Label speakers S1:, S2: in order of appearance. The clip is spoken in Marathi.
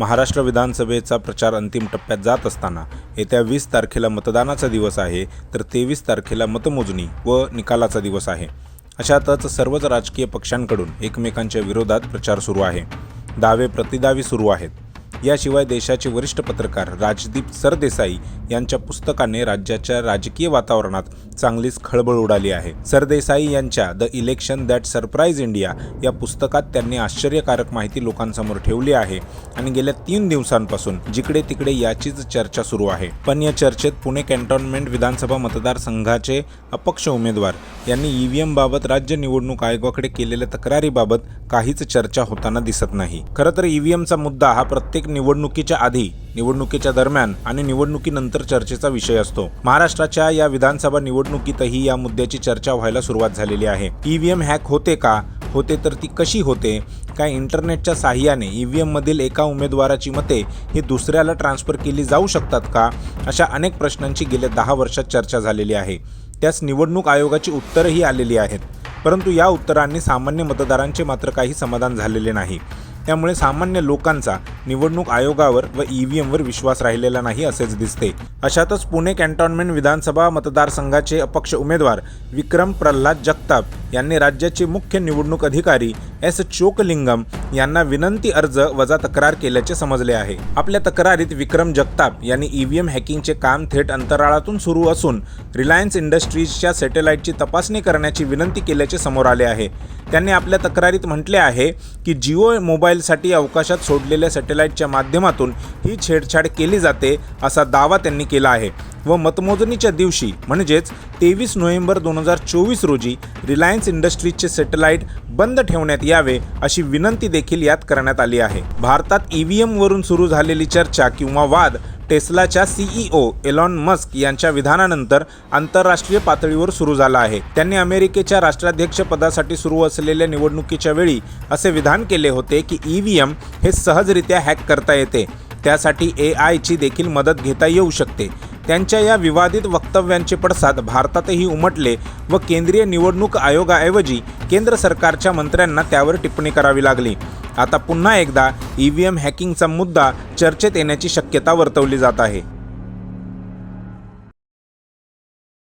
S1: महाराष्ट्र विधानसभेचा प्रचार अंतिम टप्प्यात जात असताना येत्या वीस तारखेला मतदानाचा दिवस आहे तर तेवीस तारखेला मतमोजणी व निकालाचा दिवस आहे. अशातच सर्वच राजकीय पक्षांकडून एकमेकांच्या विरोधात प्रचार सुरू आहे. दावे प्रतिदावी सुरू आहेत. याशिवाय देशाचे वरिष्ठ पत्रकार राजदीप सरदेसाई यांच्या पुस्तकाने राज्याच्या राजकीय वातावरणात चांगलीच खळबळ उडाली आहे. सरदेसाई यांच्या the election that surprise India या पुस्तकात त्यांनी आश्चर्यकारक माहिती लोकांसमोर ठेवली आहे आणि गेल्या तीन दिवसांपासून जिकडे तिकडे याचीच चर्चा सुरू आहे. पण या चर्चेत पुणे कॅन्टोन्मेंट विधानसभा मतदारसंघाचे अपक्ष उमेदवार यांनी ईव्हीएम बाबत राज्य निवडणूक आयोगाकडे केलेल्या तक्रारीबाबत काहीच चर्चा होताना दिसत नाही. खरं तर ईव्हीएमचा मुद्दा हा प्रत्येक निवडणुकीच्या आधी निवडणुकीच्या दरम्यान आणि निवडणुकीनंतर चर्चेचा विषय असतो. महाराष्ट्राच्या या विधानसभा निवडणुकीतही या मुद्द्याची चर्चा व्हायला सुरुवात झालेली आहे. ईव्हीएम हॅक होते का? होते तर ती कशी होते? काय इंटरनेटच्या साहाय्याने ईव्हीएम मधील एका उमेदवाराची मते ही दुसऱ्याला ट्रान्सफर केली जाऊ शकतात का? अशा अनेक प्रश्नांची गेल्या दहा वर्षात चर्चा झालेली आहे. त्यास निवडणूक आयोगाची उत्तरही आलेली आहेत. परंतु या उत्तरांनी सामान्य मतदारांचे मात्र काही समाधान झालेले नाही. त्यामुळे सामान्य लोकांचा निवडणूक आयोगावर व ई एमवर विश्वास राहिलेला नाही असेच दिसते. अशातच पुणे कॅन्टॉनमेंट विधानसभा मतदारसंघाचे अपक्ष उमेदवार विक्रम प्रल्हाद जगताप यांनी राज्याचे मुख्य निवडणूक अधिकारी एस चोकलिंगम यांना विनंती अर्ज वजा तक्रार केल्याचे समजले आहे. आपल्या तक्रारीत विक्रम जगताप यांनी ईव्हीएम हॅकिंगचे काम थेट अंतराळातून सुरू असून रिलायन्स इंडस्ट्रीजच्या सॅटेलाईटची तपासणी करण्याची विनंती केल्याचे समोर आले आहे. त्यांनी आपल्या तक्रारीत म्हटले आहे की जिओ मोबाईलसाठी अवकाशात सोडलेल्या सॅटेलाईटच्या माध्यमातून ही छेडछाड केली जाते असा दावा त्यांनी केला आहे व मतमोजणीच्या दिवशी म्हणजेच तेवीस नोव्हेंबर दोन हजार चोवीस रोजी रिलायन्स इंडस्ट्रीजचे सॅटेलाईट बंद ठेवण्यात यावे अशी विनंती देखील यात करण्यात आली आहे. भारतात ई व्ही एमवरून सुरू झालेली चर्चा किंवा वाद टेस्लाच्या सीईओ एलॉन मस्क यांच्या विधानानंतर आंतरराष्ट्रीय पातळीवर सुरू झाला आहे. त्यांनी अमेरिकेच्या राष्ट्राध्यक्ष पदासाठी सुरू असलेल्या निवडणुकीच्या वेळी असे विधान केले होते की ई व्ही एम हे सहजरित्या हॅक करता येते. त्यासाठी ए आयची देखील मदत घेता येऊ शकते. त्यांच्या या विवादित वक्तव्यांचे पडसाद भारतातही उमटले व केंद्रीय निवडणूक आयोगाऐवजी केंद्र सरकारच्या मंत्र्यांना त्यावर टिप्पणी करावी लागली. आता पुन्हा एकदा ई व्ही एम हॅकिंगचा मुद्दा चर्चेत येण्याची शक्यता वर्तवली जात आहे.